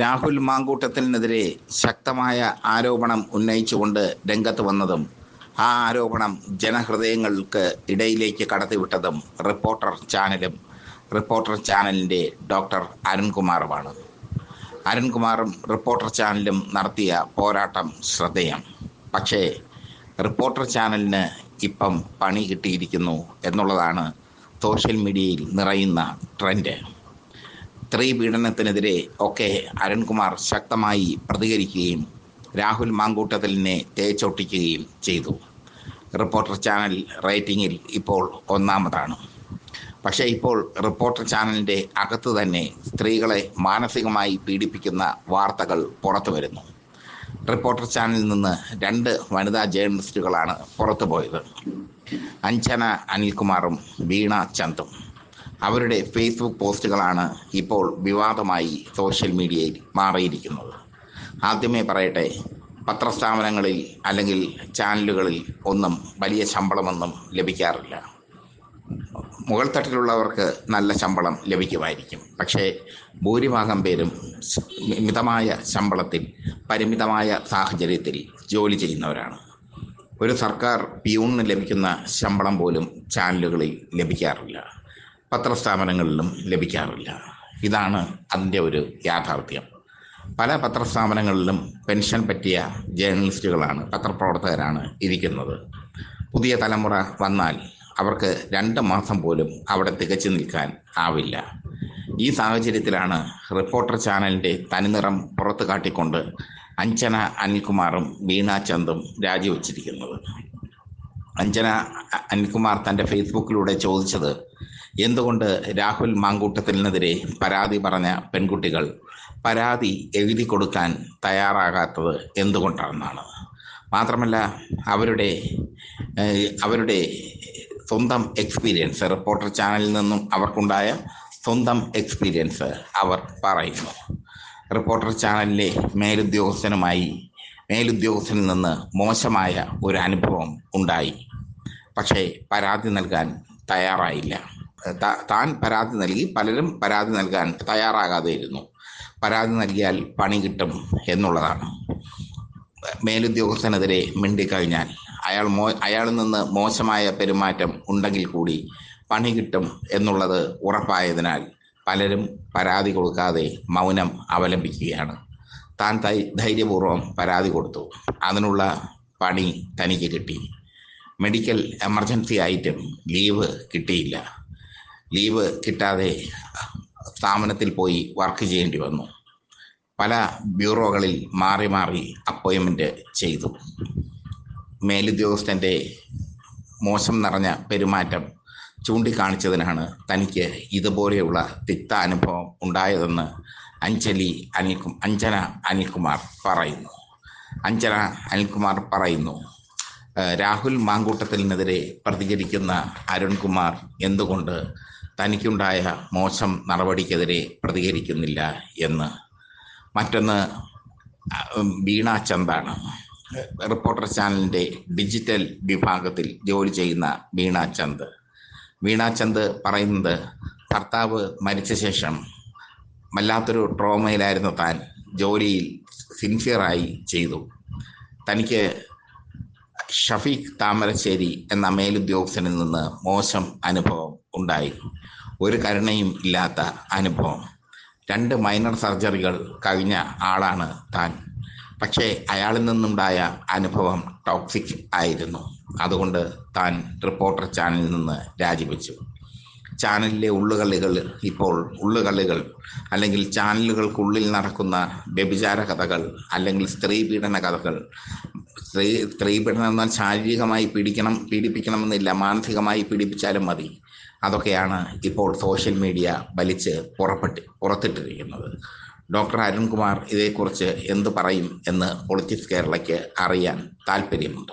രാഹുൽ മാങ്കൂട്ടത്തിനെതിരെ ശക്തമായ ആരോപണം ഉന്നയിച്ചുകൊണ്ട് രംഗത്ത് വന്നതും ആ ആരോപണം ജനഹൃദയങ്ങൾക്ക് ഇടയിലേക്ക് കടത്തിവിട്ടതും റിപ്പോർട്ടർ ചാനലും റിപ്പോർട്ടർ ചാനലിന്റെ ഡോക്ടർ അരുൺകുമാറുമാണ്. അരുൺകുമാറും റിപ്പോർട്ടർ ചാനലും നടത്തിയ പോരാട്ടം ശ്രദ്ധേയം. പക്ഷേ റിപ്പോർട്ടർ ചാനലിന് ഇപ്പം പണി കിട്ടിയിരിക്കുന്നു എന്നുള്ളതാണ് സോഷ്യൽ മീഡിയയിൽ നിറയുന്ന ട്രെൻഡ്. സ്ത്രീ പീഡനത്തിനെതിരെ ഒക്കെ അരുൺകുമാർ ശക്തമായി പ്രതികരിക്കുകയും രാഹുൽ മാങ്കൂട്ടത്തിലിനെ തേച്ചൊട്ടിക്കുകയും ചെയ്തു. റിപ്പോർട്ടർ ചാനൽ റേറ്റിംഗിൽ ഇപ്പോൾ ഒന്നാമതാണ്. പക്ഷേ ഇപ്പോൾ റിപ്പോർട്ടർ ചാനലിന്റെ അകത്ത് തന്നെ സ്ത്രീകളെ മാനസികമായി പീഡിപ്പിക്കുന്ന വാർത്തകൾ പുറത്തു വരുന്നു. റിപ്പോർട്ടർ ചാനലിൽ നിന്ന് രണ്ട് വനിതാ ജേർണലിസ്റ്റുകളാണ് പുറത്തു പോയത് അഞ്ജന അനിൽകുമാറും വീണ ചന്തും. അവരുടെ ഫേസ്ബുക്ക് പോസ്റ്റുകളാണ് ഇപ്പോൾ വിവാദമായി സോഷ്യൽ മീഡിയയിൽ മാറിയിരിക്കുന്നത്. ആദ്യമേ പറയട്ടെ പത്രസ്ഥാപനങ്ങളിൽ അല്ലെങ്കിൽ ചാനലുകളിൽ ഒന്നും വലിയ ശമ്പളമൊന്നും ലഭിക്കാറില്ല. മുകൾ തട്ടിലുള്ളവർക്ക് നല്ല ശമ്പളം ലഭിക്കുമായിരിക്കും. പക്ഷേ ഭൂരിഭാഗം പേരും മിതമായ ശമ്പളത്തിൽ പരിമിതമായ സാഹചര്യത്തിൽ ജോലി ചെയ്യുന്നവരാണ്. ഒരു സർക്കാർ പ്യൂണിന് ലഭിക്കുന്ന ശമ്പളം പോലും ചാനലുകളിൽ ലഭിക്കാറില്ല. പത്രസ്ഥാപനങ്ങളിലും ലഭിക്കാറില്ല. ഇതാണ് അതിന്റെ ഒരു യാഥാർത്ഥ്യം. പല പത്രസ്ഥാപനങ്ങളിലും പെൻഷൻ പറ്റിയ ജേർണലിസ്റ്റുകളാണ് പത്രപ്രവർത്തകരാണ് ഇരിക്കുന്നത്. പുതിയ തലമുറ വന്നാൽ അവർക്ക് രണ്ട് മാസം പോലും അവിടെ തികച്ചു നിൽക്കാൻ ആവില്ല. ഈ സാഹചര്യത്തിലാണ് റിപ്പോർട്ടർ ചാനലിന്റെ തനിനിറം പുറത്തു കാട്ടിക്കൊണ്ട് അഞ്ജന അനിൽകുമാറും വീണ ചന്ദും രാജിവെച്ചിരിക്കുന്നത്. അഞ്ജന അനിൽകുമാർ തന്റെ ഫേസ്ബുക്കിലൂടെ ചോദിച്ചത് എന്തുകൊണ്ട് രാഹുൽ മാങ്കൂട്ടത്തിനെതിരെ പരാതി പറഞ്ഞ പെൺകുട്ടികൾ പരാതി എഴുതി കൊടുക്കാൻ തയ്യാറാകാത്തത് എന്തുകൊണ്ടാണെന്നാണ്? മാത്രമല്ല അവരുടെ അവരുടെ സ്വന്തം എക്സ്പീരിയൻസ് റിപ്പോർട്ടർ ചാനലിൽ നിന്നും അവർക്കുണ്ടായ സ്വന്തം എക്സ്പീരിയൻസ് അവർ പറയുന്നു. റിപ്പോർട്ടർ ചാനലിലെ മേലുദ്യോഗസ്ഥനുമായി മേലുദ്യോഗസ്ഥനിൽ നിന്ന് മോശമായ ഒരു അനുഭവം ഉണ്ടായി. പക്ഷേ പരാതി നൽകാൻ തയ്യാറായില്ല. താൻ പരാതി നൽകി പലരും പരാതി നൽകാൻ തയ്യാറാകാതെ ഇരുന്നു പരാതി നൽകിയാൽ പണി കിട്ടും എന്നുള്ളതാണ്. മേലുദ്യോഗസ്ഥനെതിരെ മിണ്ടിക്കഴിഞ്ഞാൽ അയാൾ മോ അയാളിൽ നിന്ന് മോശമായ പെരുമാറ്റം ഉണ്ടെങ്കിൽ കൂടി പണി കിട്ടും എന്നുള്ളത് ഉറപ്പായതിനാൽ പലരും പരാതി കൊടുക്കാതെ മൗനം അവലംബിക്കുകയാണ്. താൻ ധൈര്യപൂർവം പരാതി കൊടുത്തു. അതിനുള്ള പണി തനിക്ക് കിട്ടി. മെഡിക്കൽ എമർജൻസി ആയിട്ടും ലീവ് കിട്ടിയില്ല. ലീവ് കിട്ടാതെ സ്ഥാപനത്തിൽ പോയി വർക്ക് ചെയ്യേണ്ടി വന്നു. പല ബ്യൂറോകളിൽ മാറി മാറി അപ്പോയിൻമെന്റ് ചെയ്തു. മേലുദ്യോഗസ്ഥന്റെ മോശം നിറഞ്ഞ പെരുമാറ്റം ചൂണ്ടിക്കാണിച്ചതിനാണ് തനിക്ക് ഇതുപോലെയുള്ള തിക്ത അനുഭവം ഉണ്ടായതെന്ന് അഞ്ജലി അനിൽകു അഞ്ജന അനിൽകുമാർ പറയുന്നു. അഞ്ജന അനിൽകുമാർ പറയുന്നു രാഹുൽ മാങ്കൂട്ടത്തിനെതിരെ പ്രതികരിക്കുന്ന അരുൺകുമാർ എന്തുകൊണ്ട് തനിക്കുണ്ടായ മോശം നടപടിക്കെതിരെ പ്രതികരിക്കുന്നില്ല എന്ന്. മറ്റൊന്ന് വീണ ചന്ദാണ്. റിപ്പോർട്ടർ ചാനലിന്റെ ഡിജിറ്റൽ വിഭാഗത്തിൽ ജോലി ചെയ്യുന്ന വീണ ചന്ദ്. വീണ ചന്ദ് പറയുന്നത് ഭർത്താവ് മരിച്ച ശേഷം വല്ലാത്തൊരു ട്രോമയിലായിരുന്നു താൻ. ജോലിയിൽ സിൻസിയറായി ചെയ്തു. തനിക്ക് ഷഫീഖ് താമരശ്ശേരി എന്ന മേലുദ്യോഗസ്ഥനിൽ നിന്ന് മോശം അനുഭവം ഉണ്ടായി. ഒരു കരുണയും ഇല്ലാത്ത അനുഭവം. രണ്ട് മൈനർ സർജറികൾ കഴിഞ്ഞ ആളാണ് താൻ. പക്ഷേ അയാളിൽ നിന്നുണ്ടായ അനുഭവം ടോക്സിക് ആയിരുന്നു. അതുകൊണ്ട് താൻ റിപ്പോർട്ടർ ചാനലിൽ നിന്ന് രാജിവെച്ചു. ചാനലിലെ ഉള്ളുകളികൾ ഇപ്പോൾ ഉള്ളുകളികൾ അല്ലെങ്കിൽ ചാനലുകൾക്കുള്ളിൽ നടക്കുന്ന വ്യഭിചാര കഥകൾ അല്ലെങ്കിൽ സ്ത്രീ പീഡന കഥകൾ സ്ത്രീ സ്ത്രീ പീഡനം എന്നാൽ ശാരീരികമായി പീഡിക്കണം പീഡിപ്പിക്കണമെന്നില്ല. മാനസികമായി പീഡിപ്പിച്ചാലും മതി. അതൊക്കെയാണ് ഇപ്പോൾ സോഷ്യൽ മീഡിയ വലിച്ച് പുറപ്പെട്ട് പുറത്തിട്ടിരിക്കുന്നത്. ഡോക്ടർ അരുൺകുമാർ ഇതേക്കുറിച്ച് എന്ത് പറയും എന്ന് പൊളിറ്റിക്സ് കേരളയ്ക്ക് അറിയാൻ താല്പര്യമുണ്ട്